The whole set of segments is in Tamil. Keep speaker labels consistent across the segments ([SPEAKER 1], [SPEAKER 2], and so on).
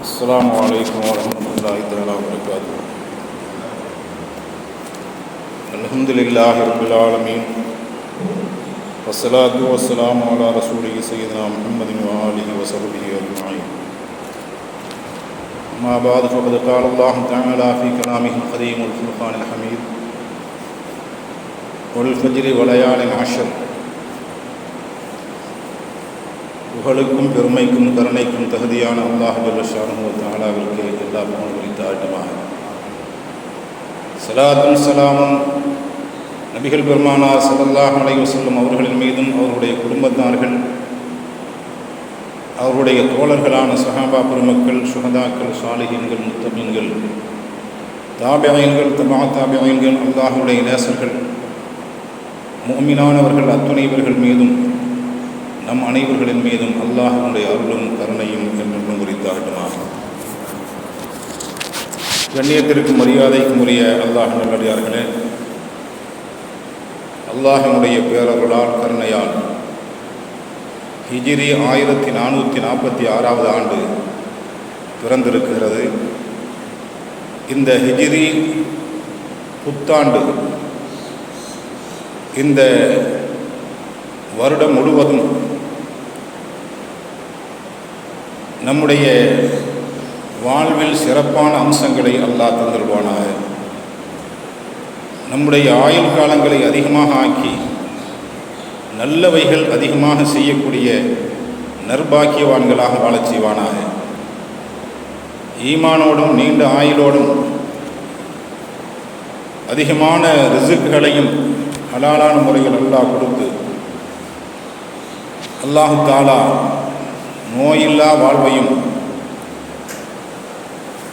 [SPEAKER 1] السلام عليكم ورحمة الله تعالى وبركاته. الحمد لله رب العالمين. والصلاة والسلام على رسوله سيدنا محمد وآله وصحبه أجمعين. أما بعد فقد قال الله تعالى في كلامه القديم والفرقان الحميد. والفجر وليال عشر புகழுக்கும் பெருமைக்கும் கருணைக்கும் தகுதியான அல்லாஹ் தாலாவிற்கு எல்லா புகழ்களை குறித்தாட்டமாக சலாத்தும் சலாமும் நபிகள் பெருமானா சல்லல்லாஹ் அலைஹி அவர்களின் மீதும் அவருடைய குடும்பத்தார்கள் அவருடைய தோழர்களான சஹாபா பெருமக்கள் சுகதாக்கள் சாலிகன்கள் முத்தமீன்கள் தாபியன்கள் தபா தாபியன்கள் அல்லாஹுடைய நேசர்கள் முഅமினானவர்கள் அத்துணைவர்கள் மீதும் நம் அனைவர்களின் மீதும் அல்லாஹனுடைய அருளும் கருணையும் என்றும் குறித்தாகட்டுமாக கண்ணியத்திற்கும் மரியாதைக்கும் உரிய அல்லாஹ் நல்லடியார்களே அல்லாஹனுடைய பேரருளால் கருணையால் ஹிஜிரி ஆயிரத்தி நானூற்றி நாற்பத்தி ஆறாவது ஆண்டு பிறந்திருக்கிறது. இந்த ஹிஜிரி புத்தாண்டு இந்த வருடம் முழுவதும் நம்முடைய வாழ்வில் சிறப்பான அம்சங்களை அல்லாஹ் தந்திருவானாக நம்முடைய ஆயுள் காலங்களை அதிகமாக ஆக்கி நல்லவைகள் அதிகமாக செய்யக்கூடிய நர்பாக்கியவான்களாக வாழச் செய்வானாக. ஈமானோடும் நீண்ட ஆயுளோடும் அதிகமான ரிசுக்குகளையும் ஹலாலான முறையில் அல்லாஹ் கொடுத்து அல்லாஹு தாலா நோயில்லா வாழ்வையும்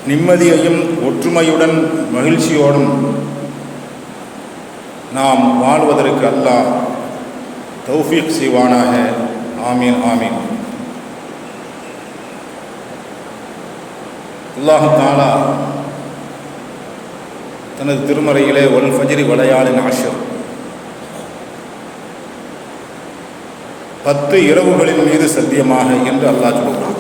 [SPEAKER 1] நிம்மதியையும் ஒற்றுமையுடன் மகிழ்ச்சியோடும் நாம் வாழ்வதற்கு அல்லாஹ் தௌஃபிக் செய்வானாக. ஆமீன் ஆமீன். அல்லாஹு தாலா தனது திருமறையிலே ஒல் ஃபஜ்ரி வளையாளின் ஆஷர் பத்து இரவுகளின் மீது சத்தியமாக என்று அல்லாஹ் சொல்கிறான்.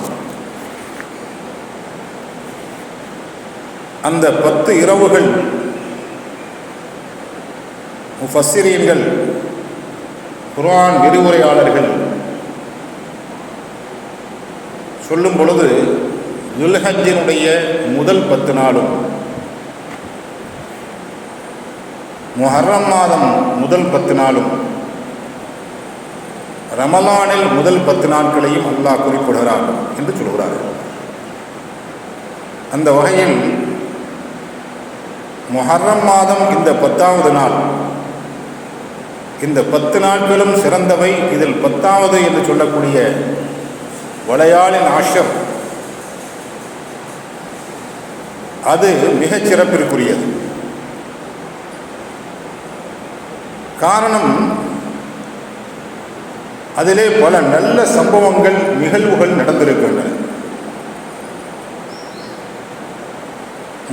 [SPEAKER 1] அந்த பத்து இரவுகள் முஃபஸ்ஸிரீன்கள் குரான் விரிவுரையாளர்கள் சொல்லும் பொழுது துல்ஹஜினுடைய முதல் பத்து நாளும் முஹர்ரம் மாதம் முதல் பத்து நாளும் ரமலானில் முதல் பத்து நாட்களையும் அல்லாஹ் குறிப்பிடுகிறான் என்று சொல்கிறார். அந்த வகையில் மொஹர்ரம் மாதம் இந்த பத்தாவது நாள். இந்த பத்து நாட்களும் சிறந்தவை. இதில் பத்தாவது என்று சொல்லக்கூடிய வளையாளின் ஆஷர். அது மிகச் சிறப்பிற்குரியது. காரணம் அதிலே பல நல்ல சம்பவங்கள் நிகழ்வுகள் நடந்திருக்கின்றன.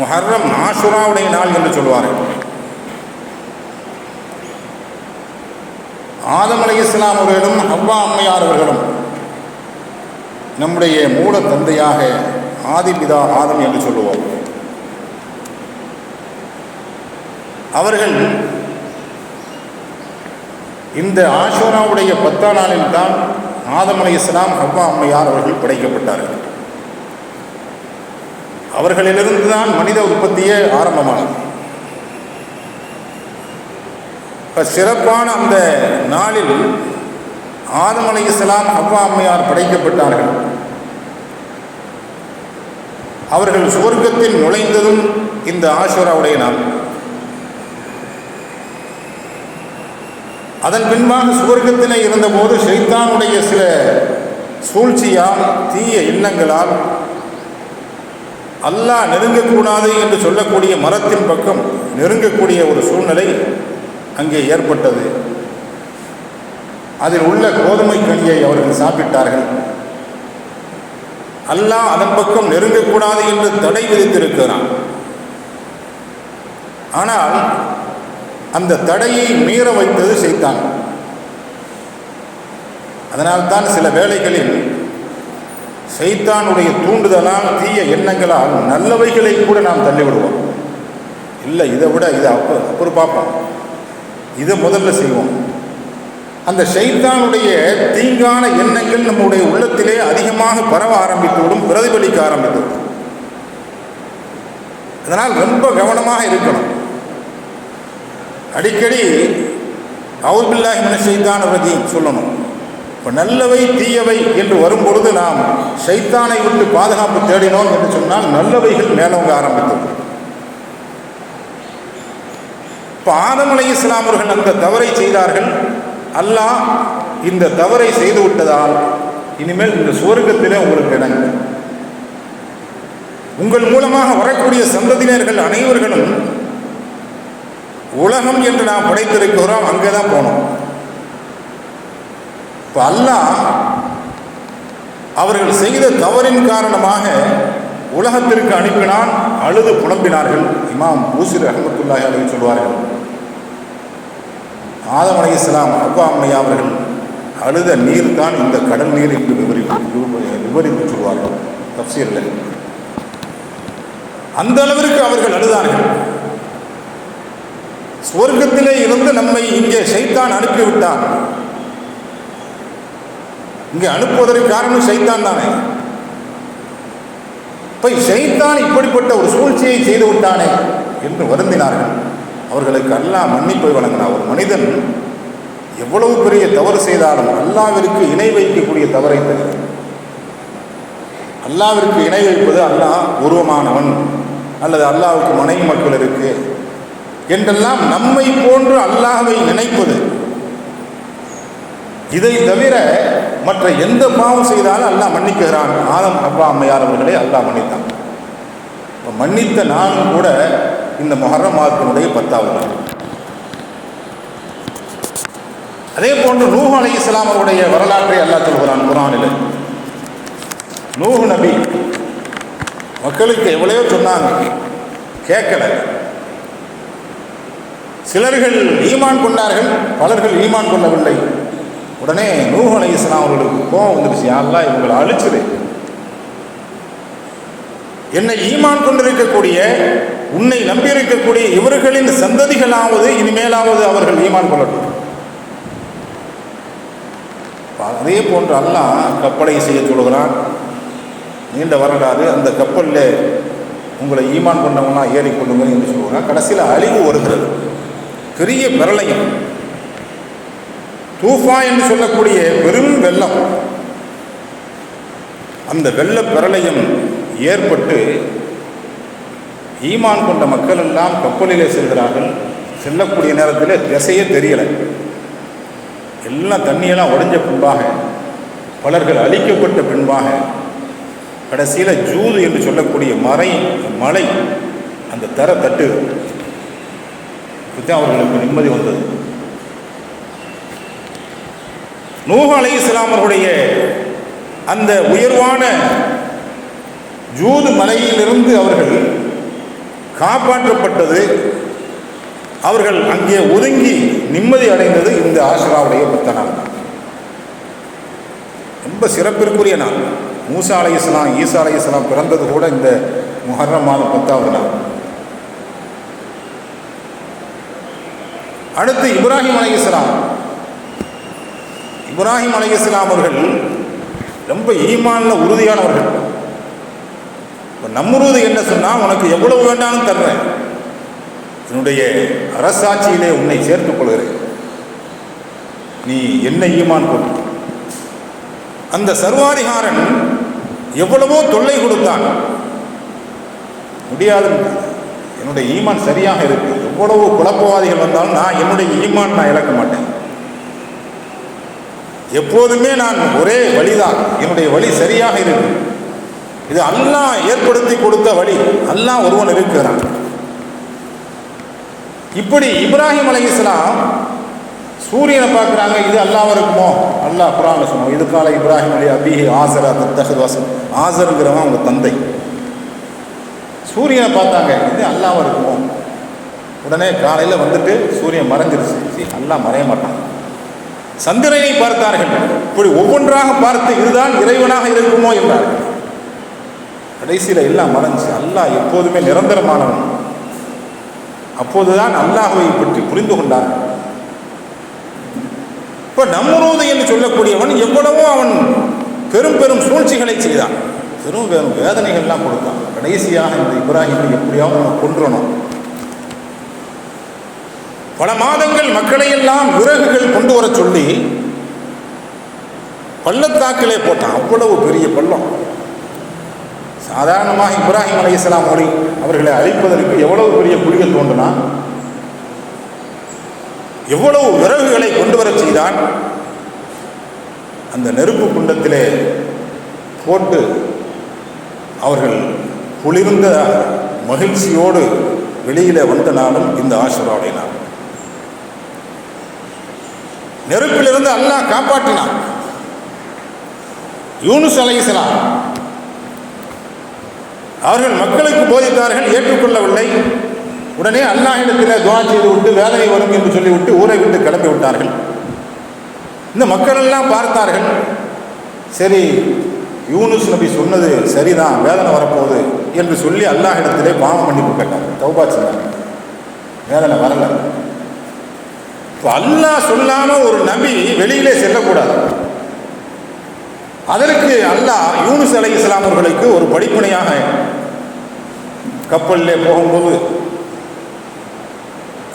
[SPEAKER 1] முஹர்ரம் ஆஷுராவுடைய நாள் என்று சொல்வார்கள். ஆதம் அலை இஸ்லாம் அவர்களும் அவ்வா அம்மையார் அவர்களும் நம்முடைய மூல தந்தையாக ஆதிபிதா ஆதம் என்று சொல்லுவோம். அவர்கள் இந்த ஆஷோராவுடைய பத்தாம் நாளில் தான் ஆதம் அலை இஸ்லாம் ஹவ்வா அம்மையார் அவர்கள் படைக்கப்பட்டார்கள். அவர்களிலிருந்து தான் மனித உற்பத்தியே ஆரம்பமானது. இப்போ சிறப்பான அந்த நாளில் ஆதம் அலை இஸ்லாம் ஹவ்வா அம்மையார் படைக்கப்பட்டார்கள். அவர்கள் சுவர்க்கத்தில் நுழைந்ததும் இந்த ஆஷோராவுடைய நாள். அதன் பின்பாக சுவர்க்கத்திலே இருந்தபோது ஷைத்தானுடைய சில சூழ்ச்சியால் தீய எண்ணங்களால் அல்லாஹ் நெருங்கக்கூடாது என்று சொல்லக்கூடிய மரத்தின் பக்கம் நெருங்கக்கூடிய ஒரு சூழ்நிலை அங்கே ஏற்பட்டது. அதில் உள்ள கோதுமை கனியை அவர்கள் சாப்பிட்டார்கள். அல்லாஹ் அதன் பக்கம் நெருங்கக்கூடாது என்று தடை விதித்திருக்கிறான். ஆனால் அந்த தடையை மீற வைத்தது செய்தான் அதனால்தான் சில வேளைகளில் சைத்தானுடைய தூண்டுதலால் தீய எண்ணங்களால் நல்லவைகளை கூட நாம் தள்ளிவிடுவோம். இல்லை இதை விட இதை அப்போ அப்புறம் பார்ப்போம் இதை முதல்ல செய்வோம். அந்த ஷைத்தானுடைய தீங்கான எண்ணங்கள் நம்முடைய உள்ளத்திலே அதிகமாக பரவ ஆரம்பித்துவிடும் பிரதிபலிக்க ஆரம்பித்துவிடும். அதனால் ரொம்ப கவனமாக இருக்கணும். அடிக்கடி அவுபில்லாஹி மின ஷைத்தான் ரஜீம் சொல்லணும். இப்போ நல்லவை தீயவை என்று வரும்பொழுது நாம் ஷைத்தானை விட்டு பாதுகாப்பு தேடினோம் என்று சொன்னால் நல்லவைகள் மேலோங்க ஆரம்பித்தது. இப்போ ஆதம் அலை இஸ்லாமர்கள் அந்த தவறை செய்தார்கள். அல்லாஹ் இந்த தவறை செய்து விட்டதால் இனிமேல் இந்த சுவர்க்கத்திலே உங்களுக்கு இடங்க உங்கள் மூலமாக வரக்கூடிய சந்ததியினர்கள் அனைவர்களும் உலகம் என்று நாம் படைத்திருக்கிறோம் அங்கே தான் போனோம். இப்போ அல்லாஹ் அவர்கள் செய்த தவறின் காரணமாக உலகத்திற்கு அனுப்பினான் அழுது புலம்பினார்கள். இமாம் பூசிர் அஹமத்துல்லாஹி அலி சொல்வார்கள் ஆதம் அலி இஸ்லாம் அப்பா அம்மையா அவர்கள் அழுத நீர் தான் இந்த கடல் நீர் என்று விவரி விவரித்து சொல்வார்கள் தப்சீரில். அந்த அளவிற்கு அவர்கள் அழுதார்கள். சொர்க்கத்திலே இருந்து நம்மை இங்கே சைத்தான் அனுப்பிவிட்டான். இங்கே அனுப்புவதற்கு காரணம் சைத்தான் தானே? இப்போ சைத்தான் இப்படிப்பட்ட ஒரு சூழ்ச்சியை செய்து விட்டானே என்று வருந்தினார்கள். அவர்களுக்கு அல்லாஹ் மன்னிப்பை வழங்கினார் ஒரு மனிதன் எவ்வளவு பெரிய தவறு செய்தாலும் அல்லாவிற்கு இணை வைக்கக்கூடிய தவறை தவிர அல்லாவிற்கு இணை வைப்பது அல்லாஹ் உருவமானவன். அல்லது அல்லாவுக்கு மனைவி மக்கள் இருக்குது என்றெல்லாம் நம்மை போன்று அல்லாஹவை நினைப்பது. இதை தவிர மற்ற எந்த பாவம் செய்தாலும் அல்லாஹ் மன்னிக்கிறான். ஆதம் அப்பா அம்மையார் அவர்களே அல்லாஹ் மன்னித்தான். மன்னித்த நானும் கூட இந்த மொஹர மாதத்தினுடைய பத்தாவது நாள். அதே போன்று நூஹ் அலி இஸ்லாம் அவருடைய வரலாற்றை அல்லாஹ் சொல்கிறான் குரானில். நூஹ் நபி. மக்களுக்கு எவ்வளையோ சொன்னாங்க. கேட்கல. சிலர்கள் ஈமான் கொண்டார்கள் பலர்கள் ஈமான் கொள்ளவில்லை. உடனே நூஹ் அலை இஸ்லாம் அவர்களுக்கு கோபம் வந்துருச்சு யாரெல்லாம் இவங்களை அழிச்சது என்னை ஈமான் கொண்டிருக்கக்கூடிய உன்னை நம்பியிருக்கக்கூடிய இவர்களின் சந்ததிகளாவது இனிமேலாவது அவர்கள் ஈமான் கொள்ளட்டும். அதே போன்று அல்லாஹ் கப்பலை செய்ய சொல்கிறான் நீண்ட வரலாறு அந்த கப்பலில் உங்களை ஈமான் கொண்டவங்களாம் ஏறிக்கொள்ளுங்கள் என்று சொல்கிறான் கடைசியில் அழிவு வருகிறது. பெரிய பிரளயம் தூஃபா என்று சொல்லக்கூடிய பெரும் வெள்ளம். அந்த வெள்ள பிரளயம் ஏற்பட்டு ஈமான் கொண்ட மக்கள் எல்லாம் கப்பலிலே செல்கிறார்கள். செல்லக்கூடிய நேரத்தில் திசையே தெரியலை. எல்லாம் தண்ணியெல்லாம் உடைஞ்ச பின்பாக பலர்கள் அழிக்கப்பட்ட பின்பாக கடைசியில் ஜூது என்று சொல்லக்கூடிய மறை மலை அந்த தர தட்டு. தான் அவர்களுக்கு நிம்மதி வந்தது. நூஹ் அலை இஸ்லாமர்களுடைய அந்த உயர்வான ஜூது மலையிலிருந்து அவர்கள் காப்பாற்றப்பட்டது. அவர்கள் அங்கே ஒதுங்கி நிம்மதி அடைந்தது இந்த ஆசிராவுடைய புத்தனால் ரொம்ப சிறப்பிற்குரிய நாள். மூசா அலை இஸ்லாம் ஈசா அலை இஸ்லாம் பிறந்தது கூட இந்த முஹர்ரம் மாதம் பத்தாவது நாள். அடுத்து இப்ராஹிம் அலை இஸ்லாம் இப்ராஹிம் அலை இஸ்லாம் அவர்கள் ரொம்ப ஈமானில் உறுதியானவர்கள். இப்போ நம்முருது என்ன சொன்னால் உனக்கு எவ்வளவு வேண்டாலும் தர்றேன். என்னுடைய அரசாட்சியிலே உன்னை சேர்த்துக் கொள்கிறேன். நீ என்ன ஈமான் கொண்டு அந்த சர்வாதிகாரன் எவ்வளவோ தொல்லை கொடுத்தான். முடியாது என்னுடைய ஈமான் சரியாக இருக்கு. எவ்வளவு குழப்பவாதிகள் வந்தாலும் நான் என்னுடைய ஈமான் நான் இழக்க மாட்டேன். எப்போதுமே நான் ஒரே வழிதான். என்னுடைய வழி சரியாக இருக்கும் இது அல்லாஹ் ஏற்படுத்தி கொடுத்த வழி. அல்லாஹ் ஒருவன் இருக்கிறான். இப்படி இப்ராஹிம் அலி இஸ்லாம் சூரியனை பார்க்குறாங்க இது அல்லாஹ் இருக்குமோ? அல்லாஹ் குரான் சொன்னோம் இது கால இப்ராஹிம் அலி அபி ஆசரா தத்தஹாசன் ஆசருங்கிறவன் அவங்க தந்தை. சூரியனை பார்த்தாங்க இது அல்லாஹ் இருக்குமோ? உடனே காலையில் வந்துட்டு சூரியன் மறைஞ்சிருச்சு. நல்லா மறைய மாட்டான். சந்திரனை பார்த்தார்கள். இப்படி ஒவ்வொன்றாக பார்த்து இதுதான் இறைவனாக இருக்குமோ என்றார். கடைசியில் எல்லாம் மறைஞ்சு அல்லாஹ் எப்போதுமே நிரந்தரமானவன். அப்போதுதான் அல்லாஹுவை பற்றி புரிந்து கொண்டார் இப்போ நம்முரோது என்று சொல்லக்கூடியவன் எவ்வளவோ அவன் பெரும் பெரும் சூழ்ச்சிகளை செய்தான். பெரும் பெரும் வேதனைகள்லாம் கொடுத்தான். கடைசியாக இந்த இப்ராஹிமை எப்படியாவது நம்ம கொன்றணும். பல மாதங்கள் மக்களை எல்லாம் விறகுகள் கொண்டு வர சொல்லி பள்ளத்தாக்கிலே போட்டான். அவ்வளவு பெரிய பள்ளம். சாதாரணமாக இப்ராஹிம் அலி இஸ்லாம் மொழி அவர்களை அழிப்பதற்கு எவ்வளவு பெரிய குழிகள் தோன்றினா? எவ்வளவு விறகுகளை கொண்டு வரச் செய்தான்? அந்த நெருப்பு குண்டத்திலே போட்டு அவர்கள் குளிர்ந்த மகிழ்ச்சியோடு வெளியிலே வந்த நாளும் இந்த ஆசுராவுடைய நெருப்பிலிருந்து அல்லாஹ் காப்பாற்றினான். யூனுஸ் அலைஹிஸ்ஸலாம் அவர்கள் மக்களுக்கு போதித்தார்கள் ஏற்றுக்கொள்ளவில்லை. உடனே அல்லாஹிடத்தில் துவா செய்து விட்டு வேதனை வரும் என்று சொல்லிவிட்டு ஊரை விட்டு கிளம்பி விட்டார்கள். இந்த மக்கள் எல்லாம் பார்த்தார்கள் சரி யூனுஸ் நபி சொன்னது சரிதான் வேதனை வரப்போகுது என்று சொல்லி அல்லாஹிடத்திலே பாவம் மன்னிப்பு கேட்டாங்க தௌபா செஞ்சாங்க வேதனை வரலை. இப்போ அல்லாஹ் சொல்லாம ஒரு நபி வெளியிலே செல்லக்கூடாது. அதற்கு அல்லாஹ் யூனுஸ் அலை இஸ்லாமர்களுக்கு ஒரு படிப்பினையாக கப்பலில் போகும்போது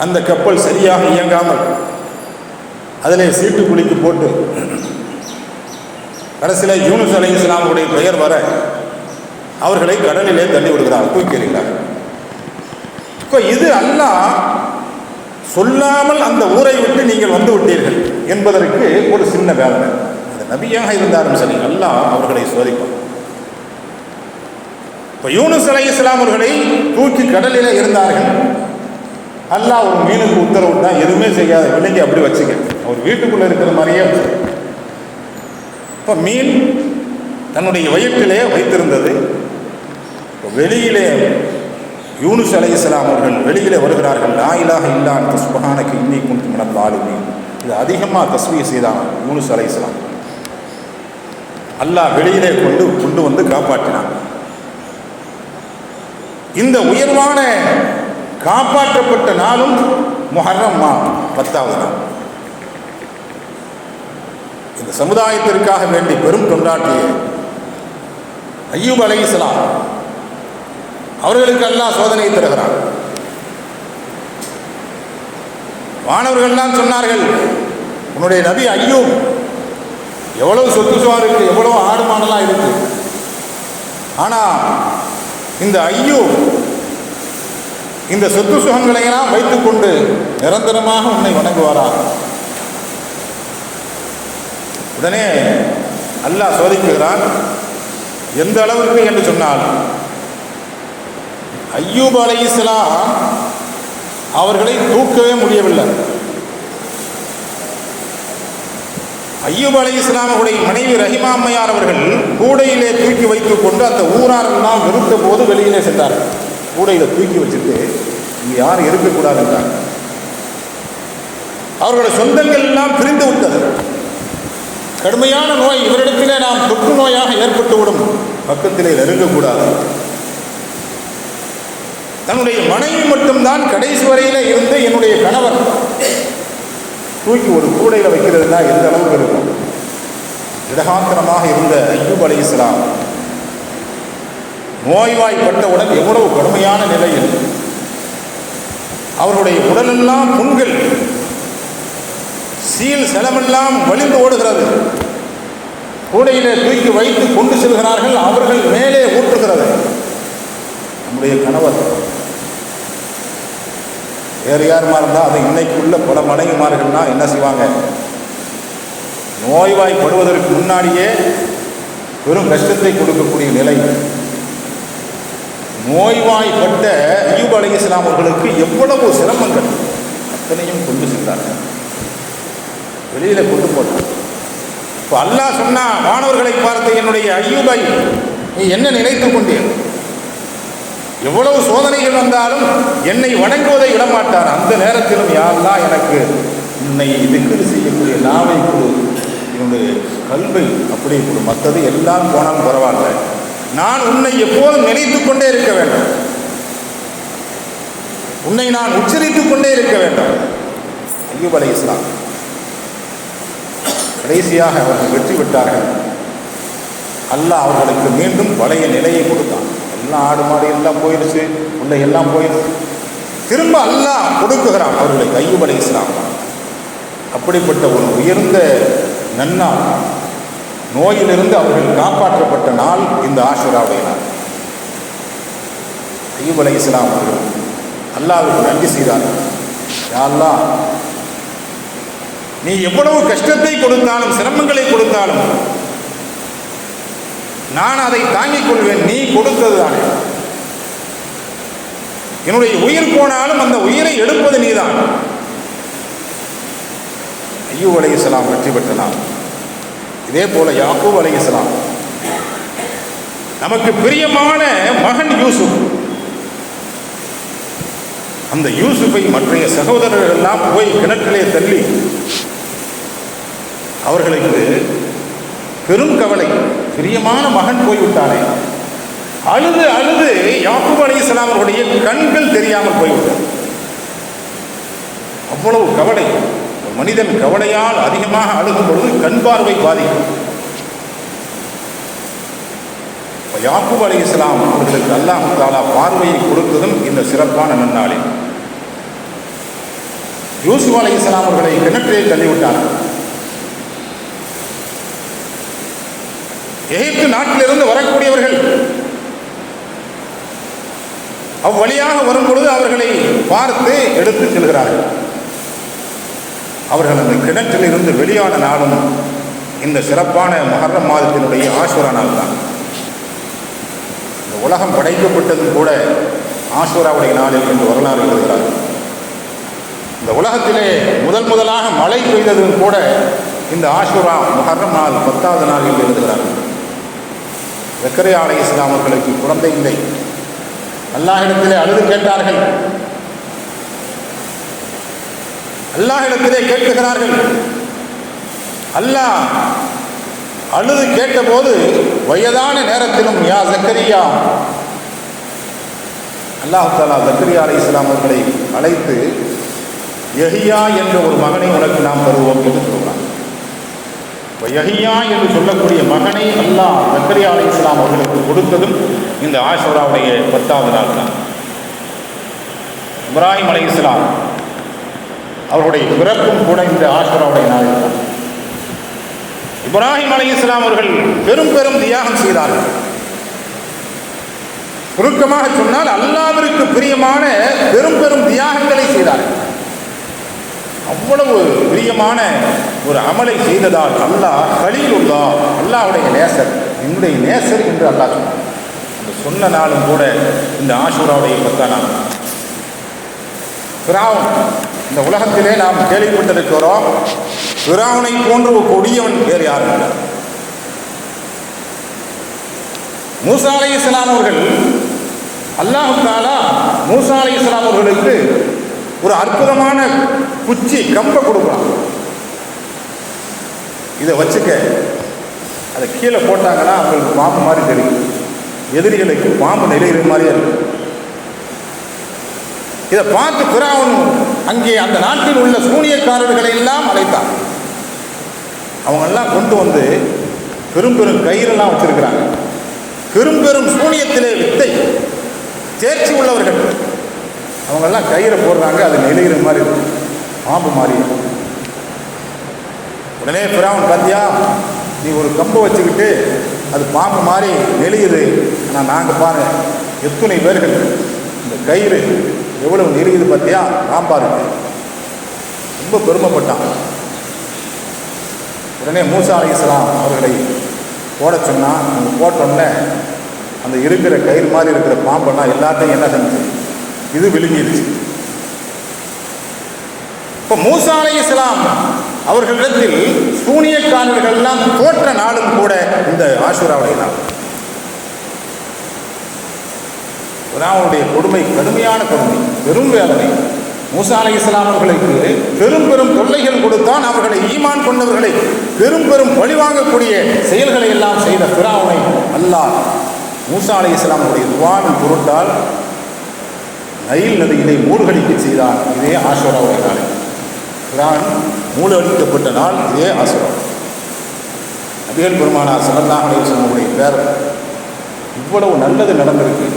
[SPEAKER 1] அந்த கப்பல் சரியாக இயங்காமல் அதில் சீட்டு குளிக்கு போட்டு கடைசியில் யூனுஸ் அலை இஸ்லாமுடைய பெயர் வர அவர்களை கடலிலே தள்ளி விடுகிறார் தூக்கி எறிகிறார். இப்போ இது அல்லாஹ் சொல்லாமல் அந்த ஊரை விட்டு நீங்கள் வந்து விட்டீர்கள் என்பதற்கு ஒரு சின்ன வேதனை. அது நபியாக இருந்தாலும் சரி அல்லாஹ் அவர்களை சோதிப்பார் இப்போ யூனுஸ் அலை இஸ்லாம் அவர்களை தூக்கி கடலில் இருந்தார்கள். அல்லாஹ் ஒரு மீனுக்கு உத்தரவிட்டான் எதுவுமே செய்யாத விலங்கி அப்படி வச்சுக்க. அவர் வீட்டுக்குள்ளே இருக்கிற மாதிரியே வச்சுக்க. இப்போ மீன் தன்னுடைய வயிற்றிலே வைத்திருந்தது. இப்போ வெளியிலே யூனுஸ் அலை இஸ்லாம் அவர்கள் வெளியிலே வருகிறார்கள் நாயிலாக இலாஹ இல்லான் சுபஹானக்கு இன்னி குந்து மினல் இது அதிகமாக தஸ்மியை செய்தான் யூனுஸ் அலை இஸ்லாம் அல்லாஹ் வெளியிலே கொண்டு கொண்டு வந்து காப்பாற்றினான் இந்த உயர்வான காப்பாற்றப்பட்ட நாளும் முஹர்ரம் மா பத்தாவது நாள். இந்த சமுதாயத்திற்காக வேண்டி பெரும் கொண்டாட்டிய ஐயூப் அலை இஸ்லாம் அவர்களுக்கு எல்லாம் சோதனை தருகிறான். மாணவர்கள்லாம் சொன்னார்கள் உன்னுடைய நபி ஐயோ எவ்வளவு சொத்து சுவார் இருக்கு எவ்வளவு ஆடு மாடெல்லாம் இருக்கு. ஆனா இந்த ஐயோ இந்த சொத்து சுகங்களையெல்லாம் வைத்துக்கொண்டு நிரந்தரமாக உன்னை வணங்குவாரா? உடனே அல்லாஹ் சோதிக்குகிறான் எந்த அளவுக்கு? என்று சொன்னால் ஐயூப் அலை இஸ்லாம் அவர்களை தூக்கவே முடியவில்லை. ஐயூப் அலை இஸ்லாமுடைய மனைவி ரஹிமா அம்மையார் அவர்கள் கூடையிலே தூக்கி வைத்துக் கொண்டு அந்த ஊராரெல்லாம் வெறுத்த போது வெளியிலே சென்றார்கள் கூடையில் தூக்கி வச்சுட்டு இங்கே யாரும் இருக்கக்கூடாது என்றார் அவர்களுடைய சொந்தங்கள் எல்லாம் பிரிந்து விட்டது. கடுமையான நோய் இவரிடத்திலே நாம் தொற்று நோயாக ஏற்பட்டுவிடும். பக்கத்திலே நெருங்கக்கூடாது. தன்னுடைய மனைவி மட்டும்தான் கடைசி வரையில இருந்து என்னுடைய கணவர் தூக்கி ஒரு கூடையில் வைக்கிறதுனா எந்த அளவுக்கு இருக்கும்? இடகாத்திரமாக இருந்த ஐயூப் அலி இஸ்லாம் நோய்வாய்ப்பட்டவுடன் எவ்வளவு கடுமையான நிலையில் அவருடைய உடலெல்லாம் புண்கள் சீல் செலமெல்லாம் வலிந்து ஓடுகிறது. கூடையிலே தூக்கி வைத்து கொண்டு செல்கிறார்கள் அவர்கள் மேலே ஊற்றுகிறது. நம்முடைய கணவர் வேறு யாருமா இருந்தால் அது இன்னைக்கு உள்ள பல மனைவிமார்கள்னால் என்ன செய்வாங்க? நோய்வாய்ப்படுவதற்கு முன்னாடியே பெரும் கஷ்டத்தை கொடுக்கக்கூடிய நிலை. நோய்வாய்ப்பட்ட ஐயூப் அலி இஸ்லாம் அவர்களுக்கு எவ்வளவு சிரமங்கள்? அத்தனையும் கொண்டு சென்றார்கள். வெளியில் கொண்டு போட்டார் இப்போ அல்லாஹ் சொன்னா மாணவர்களை பார்த்து என்னுடைய ஐயூபை நீ என்ன நினைத்து கொண்டீர் எவ்வளவு சோதனைகள் வந்தாலும் என்னை வணங்குவதை விடமாட்டார். அந்த நேரத்திலும் யாரெல்லாம் எனக்கு உன்னை திக்ரு செய்யக்கூடிய நாவை கொடு. என்னுடைய கல்வை அப்படி கொடு. மற்றது எல்லாம் போனாலும் பரவாயில்ல. நான் உன்னை எப்போதும் நினைத்து கொண்டே இருக்க வேண்டும். உன்னை நான் உச்சரித்துக் கொண்டே இருக்க வேண்டும். ஐயூப் அலை இஸ்லாம் கடைசியாக அவர்கள் வெற்றி விட்டார்கள் அல்லாஹ் அவர்களுக்கு மீண்டும் பழைய நிலையை கொடுத்தான். எல்லாம் ஆடு மாடு எல்லாம் போயிடுச்சு உள்ள எல்லாம் போயிடுச்சு திரும்ப அல்லாஹ் கொடுக்குகிறான் அவர்களுக்கு ஐயூப் இஸ்லாம் அப்படிப்பட்ட ஒரு உயர்ந்த நன்னாள் நோயிலிருந்து அவர்கள் காப்பாற்றப்பட்ட நாள் இந்த ஆஷுராவுடைய நாள். ஐயூப் அலை இஸ்லாம் அவர்கள் அல்லாவுக்கு நன்றி செய்தார்கள் யா அல்லாஹ் நீ எவ்வளவு கஷ்டத்தை கொடுத்தாலும் சிரமங்களை கொடுத்தாலும் நான் அதை தாங்கிக் கொள்வேன் நீ கொடுத்தது தானே என்னுடைய உயிர் போனாலும் அந்த உயிரை எடுப்பது நீதான். ஐயூப் இஸ்லாம் வெற்றி பெற்றலாம். இதே போல யாக்கூப் இஸ்லாம் நமக்கு பிரியமான மகன் யூசுப். அந்த யூசுஃபை மற்றைய சகோதரர்கள் எல்லாம் போய் கிணற்றிலே தள்ளி அவர்களுக்கு பெரும் கவலை பிரியமான மகன் போய்விட்டானே. அழுது அழுது யாக்குப் அலி அவருடைய கண்கள் தெரியாமல் போய்விட்டது. அவ்வளவு கவலை. மனிதன் கவலையால் அதிகமாக அழுகும் பொழுது கண் பார்வை பாதிக்கும். யாக்குப் அலி இஸ்லாம் அவர்களுக்கு அல்லாஹு தாலா பார்வையை கொடுத்ததும் இந்த சிறப்பான நன்னாளில். யூசுப் அலி இஸ்லாம் அவர்களை கிணற்றிலே தள்ளிவிட்டார்கள். எகிப்து நாட்டிலிருந்து வரக்கூடியவர்கள். அவ்வழியாக வரும் பொழுது அவர்களை பார்த்து எடுத்து செல்கிறார்கள். அவர்கள் அந்த கிணற்றில் இருந்து வெளியான நாளும் இந்த சிறப்பான மகரம் மாதத்தினுடைய ஆசுரா நாள் தான் இந்த உலகம் படைக்கப்பட்டதும் கூட ஆசுராவுடைய நாளில் என்று வரலாறு எழுதுகிறார்கள் இந்த உலகத்திலே முதல் முதலாக மழை பெய்ததும் கூட இந்த ஆசுரா மகரம் நாள் பத்தாவது நாளில் எழுதுகிறார்கள். வெக்கரை ஆலை இஸ்லாமர்களுக்கு குழந்தை இல்லை. அல்லாஹிடத்திலே அழுது கேட்டார்கள். அல்லாஹிடத்திலே கேட்குகிறார்கள் அல்லாஹ் அழுது கேட்டபோது வயதான நேரத்திலும் யா ஜக்கரியா? அல்லாஹ் தாலா ஜக்கரியா அலை இஸ்லாம் அவர்களை அழைத்து எஹியா என்ற ஒரு மகனை உனக்கு நாம் தருவோம் என்று சொல்கிறான் யஹியா என்று சொல்லக்கூடிய மகனை அல்லாஹ் ஜக்கரியா அலி இஸ்லாம் அவர்களுக்கு கொடுத்ததும் இந்த ஆஷோராவுடைய பத்தாவது நாள் தான். இப்ராஹிம் அலி இஸ்லாம் அவருடைய பிறப்பும் கூட இந்த ஆஷோராவுடைய நாள் தான். இப்ராஹிம் அலி இஸ்லாம் அவர்கள் பெரும் பெரும் தியாகம் செய்தார்கள். சுருக்கமாக சொன்னால் அல்லாவிற்கு பிரியமான பெரும் பெரும் தியாகங்களை செய்தார்கள். அவ்வளவு பிரியமான ஒரு அமலை செய்ததால் அல்லாஹ் கலீலுல்லா அல்லாஹ்வுடைய நேசர். என்னுடைய நேசர் என்று அல்லாஹ் சொன்னார் அந்த சொன்ன நாளும் கூட இந்த ஆஷூராவுடைய பத்தாம் நாள் பிராவன் இந்த உலகத்திலே நாம் கேள்விப்பட்டிருக்கிறோம் பிராவனை போன்ற ஒரு கொடியவன் வேறு யாரும் இல்லை. மூசா அலை இஸ்லாம் அவர்கள் அல்லாஹு தாலா மூசா அலை இஸ்லாம் அவர்களுக்கு ஒரு அற்புதமான குச்சி கம்பை கொடுக்கலாம். இதை வச்சுக்க அதை கீழே போட்டாங்கன்னா அவங்களுக்கு பாம்பு மாதிரி தெரியும். எதிரிகளுக்கு பாம்பு நெளிகிற மாதிரியே இருக்கும். இதை பார்த்து பிராவன் அங்கே அந்த நாட்டில் உள்ள சூனியக்காரர்களை எல்லாம் அழைத்தான். அவங்கெல்லாம் கொண்டு வந்து பெரும் பெரும் கயிறெல்லாம் வச்சிருக்கிறாங்க. பெரும் பெரும் சூனியத்திலே வித்தை தேர்ச்சி உள்ளவர்கள். அவங்கெல்லாம் கயிறை போடுறாங்க அது நெளிகிற மாதிரி இருக்கும். பாம்பு மாதிரி. உடனே பிராவன் பார்த்தியா நீ ஒரு கம்பை வச்சுக்கிட்டு அது பாம்பு மாதிரி நெளியுது ஆனால் நாங்கள் பாரு எத்தனை பேர்கள் இந்த கயிறு எவ்வளவு நெளியுது பார்த்தியா பாம்பா இருக்கு ரொம்ப பெருமைப்பட்டான். உடனே மூசா அலி இஸ்லாம் அவர்களை போட சொன்னால் அவங்க போட்டோன்னே அந்த இருக்கிற கயிறு மாதிரி இருக்கிற பாம்பெல்லாம் எல்லாத்தையும் என்ன செஞ்சு? இது விழுங்கிடுச்சு. இப்போ மூசா அலை இஸ்லாம் அவர்களிடத்தில் சூனியக்காரர்கள்லாம் தோற்ற நாளும் கூட இந்த ஆசுராவுடைய நாள் அவனுடைய கொடுமை கடுமையான கொடுமை பெரும் வேதனை. மூசா அலை அவர்களுக்கு பெரும் பெரும் தொல்லைகள் கொடுத்தான் அவர்களை ஈமான் கொண்டவர்களை பெரும் பெரும் வழிவாங்கக்கூடிய செயல்களை எல்லாம் செய்த பிராவனை அல்லாஹ் மூசா அலை இஸ்லாமுடைய துவாவின் பொருட்டால் நைல் நதியிலே மூழ்கடிக்க செய்தான். இதே ஆசுராவுடைய நாளை. பிரான் மூழ்கடிக்கப்பட்ட நாள் இதே ஆசுரா நபிகள் பெருமானார் சல்லல்லாஹ் அலைவசனுடைய பேர் இவ்வளவு நல்லது நடந்திருக்கு.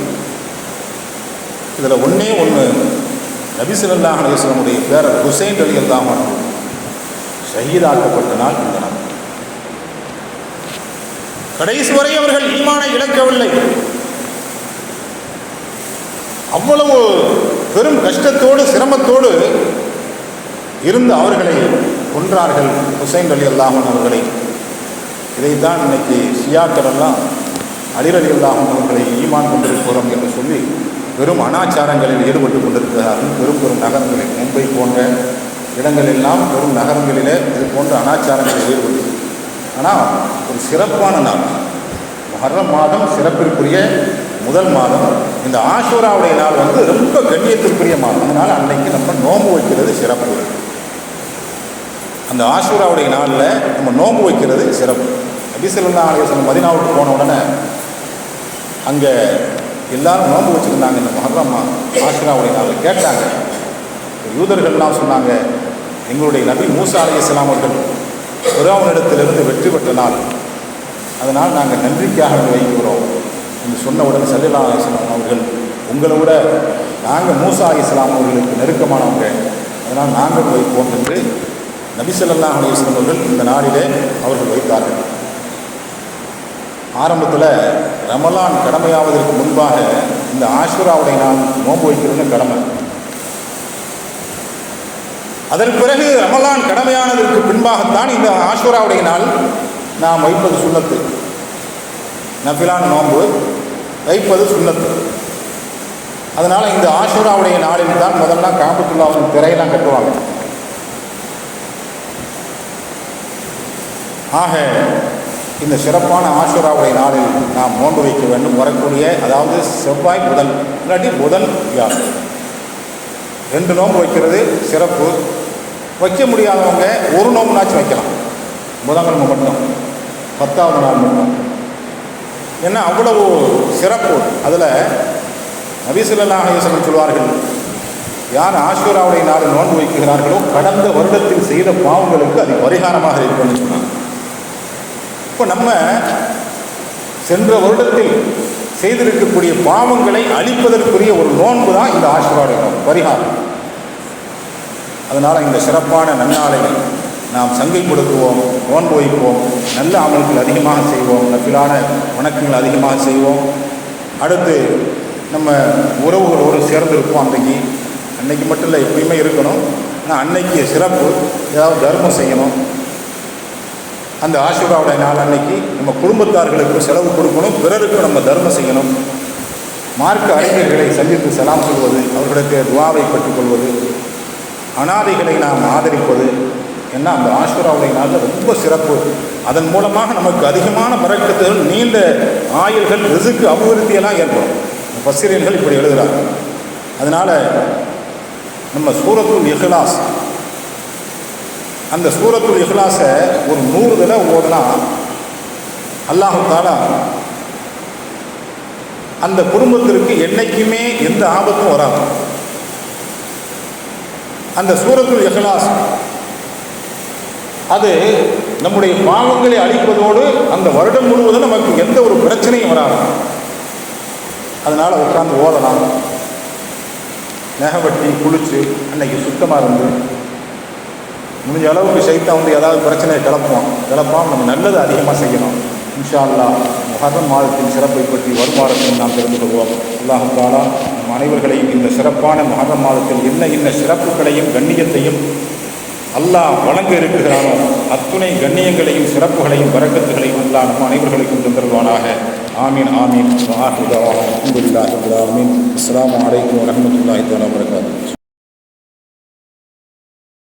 [SPEAKER 1] இதில் ஒன்றே ஒன்று நபி ஸல்லல்லாஹு அலைஹி வஸல்லமுடைய பேரர் ஹுசைன் அலி அல்லாஹ் ஷஹீதாக்கப்பட்ட நாள் இந்த நாள். கடைசி வரை அவர்கள் ஈமானை இழக்கவில்லை. அவ்வளவு பெரும் கஷ்டத்தோடு சிரமத்தோடு இருந்து அவர்களை கொன்றார்கள் ஹுசைன் அலி அல்லாஹன் அவர்களை. இதைத்தான் இன்னைக்கு ஷியாக்கள் எல்லாம் அலிர் அலி அல்லாஹன் அவர்களை ஈமான் கொண்டிருக்கிறோம் என்று சொல்லி பெரும் அனாச்சாரங்களில் ஈடுபட்டு கொண்டிருக்கிறார்கள். பெரும் பெரும் நகரங்களில் மும்பை போன்ற இடங்களெல்லாம் பெரும் நகரங்களிலே இது போன்ற அனாச்சாரங்களில் ஈடுபட்டு ஆனால் ஒரு சிறப்பான நாள். மொஹர்ரம் மாதம் சிறப்பிற்குரிய முதல் மாதம் இந்த ஆஷூராவுடைய நாள் வந்து ரொம்ப கண்ணியத்திற்குரிய மாதம் அதனால் அன்னைக்கு நம்ம நோன்பு வைக்கிறது சிறப்பு. அந்த ஆஷூராவுடைய நாளில் நம்ம நோன்பு வைக்கிறது சிறப்பு. நபிசல்லா ஆலோசனை மதினாவுக்கு போன உடனே அங்கே எல்லாரும் நோன்பு வச்சுருந்தாங்க. இந்த மொஹர்ரம் ஆஷூராவுடைய நாளில் கேட்டாங்க. யூதர்கள்லாம் சொன்னாங்க எங்களுடைய நபி மூசா அலி இஸ்லாம் அவர்கள் புறாவனிடத்திலிருந்து வெற்றி பெற்ற நாள். அதனால் நாங்கள் நன்றிக்காக வைக்கிறோம். என்று சொன்ன உடனே சல்லா அலிஸ்லாம் அவர்கள் உங்களை விட நாங்கள் மூசா இஸ்லாம் அவர்களுக்கு நெருக்கமானவங்க. அதனால் நாங்கள் வைப்போம் என்று நபிசல்லா அலிஸ்லாம் அவர்கள் இந்த நாளிலே அவர்கள் வைத்தார்கள் ஆரம்பத்தில் ரமலான் கடமையாவதற்கு முன்பாக இந்த ஆஷுராவுடைய நான் நோன்பு வைக்கிறது கடமை. அதன் பிறகு ரமலான் கடமையானதற்கு பின்பாகத்தான் இந்த ஆஷுராவுடைய நாள் நாம் வைப்பது சுண்ணத்து. நஃபிலான் நோன்பு. வைப்பது சுண்ணத்து. அதனால் இந்த ஆஷுராவுடைய நாளில் தான் முதல்ல காபத்துள்ளாவின் திரையெல்லாம் கட்டுவாங்க. ஆக இந்த சிறப்பான ஆஷுராவுடைய நாளில் நாம் நோன்பு வைக்க வேண்டும். வரக்கூடிய அதாவது செவ்வாய் புதன் இல்லாட்டி புதன் வியாழன். ரெண்டு நோன்பு வைக்கிறது சிறப்பு. வைக்க முடியாதவங்க ஒரு நோம்புனாச்சும் வைக்கலாம். புதன்கிழமை மட்டும். பத்தாவது நாள் மட்டும். ஏன்னா அவ்வளவு சிறப்பு? அதில் நபிசுல்லாஹ் யோசனம் சொல்வார்கள் யார் ஆஷூராவுடைய நாடு நோன்பு வைக்கிறார்களோ கடந்த வருடத்தில் செய்த பாவங்களுக்கு அது பரிகாரமாக இருக்கும்னு சொன்னாங்க. இப்போ நம்ம சென்ற வருடத்தில் செய்திருக்கக்கூடிய பாவங்களை அழிப்பதற்குரிய ஒரு நோன்பு தான் இந்த ஆஷூராவுடைய பரிகாரம். அதனால் இந்த சிறப்பான நன்னாளை நாம் சங்கைப்படுத்துவோம் நோன்பு வைப்போம் நல்ல அமல்கள் அதிகமாக செய்வோம் நப்பிலான வணக்கங்கள் அதிகமாக செய்வோம். அடுத்து நம்ம உறவுகளோடு சேர்ந்திருப்போம் அன்றைக்கு அன்னைக்கு மட்டும் இல்லை எப்பயுமே இருக்கணும். ஆனால் அன்னைக்கு சிறப்பு ஏதாவது தர்மம் செய்யணும். அந்த ஆசீர்வாவுடைய நாள் அன்னைக்கு நம்ம குடும்பத்தார்களுக்கு செலவு கொடுக்கணும் பிறருக்கு நம்ம தர்மம் செய்யணும். மார்க்க அறிஞர்களை சந்தித்து செலாம் சொல்வது அவர்களுக்கு துவாவை பெற்றுக்கொள்வது அனாதைகளை நாம் ஆதரிப்பது ஏன்னா அந்த ஆசுராவுடைய நாளில் ரொம்ப சிறப்பு. அதன் மூலமாக நமக்கு அதிகமான பறக்கத்துகள் நீண்ட ஆயுள்கள் ரிசுக்கு அபிவிருத்தியெல்லாம் ஏற்படும். பசிரியர்கள் இப்படி எழுதுகிறாங்க அதனால் நம்ம சூரத்துல் இஹ்லாஸ் அந்த சூரத்துல் இஹ்லாஸை ஒரு நூறு தடவை ஓடினா அல்லாஹு அந்த குடும்பத்திற்கு என்னைக்குமே எந்த ஆபத்தும் வராது. அந்த சூரத்துல் இஹ்லாஸ் அது நம்முடைய பாவங்களை அழிப்பதோடு அந்த வருடம் முழுவதும் நமக்கு எந்த ஒரு பிரச்சனையும் வராது. அதனால் உட்காந்து ஓதலாம். நெகவட்டி குளிச்சு அன்னைக்கு சுத்தமாக இருந்து. முடிஞ்ச அளவுக்கு சைத்தா வந்து ஏதாவது பிரச்சனையை கிளப்போம் கிளப்பாம நம்ம நல்லது அதிகமாக செய்யணும். இன்ஷா அல்லா முஹர்ரம் மாதத்தின் சிறப்பை பற்றி வருமானத்தில் நாம் தெரிந்து கொள்வோம். அல்லாஹாலா நம் அனைவர்களையும் இந்த சிறப்பான முஹர்ரம் மாதத்தில் என்ன என்ன சிறப்புகளையும் கண்ணியத்தையும் அல்லாஹ் வழங்க இருக்கிறானோ? அத்துணை கண்ணியங்களையும் சிறப்புகளையும் வரக்கத்துகளையும் அல்லாஹ் நம்ம அனைவர்களுக்கும் தந்தருவானாக ஆமீன் ஆமீன். ஆமீன் அஸ்லாம் வலைக்கம் வரமத்துல்லாஹி வரகாத்து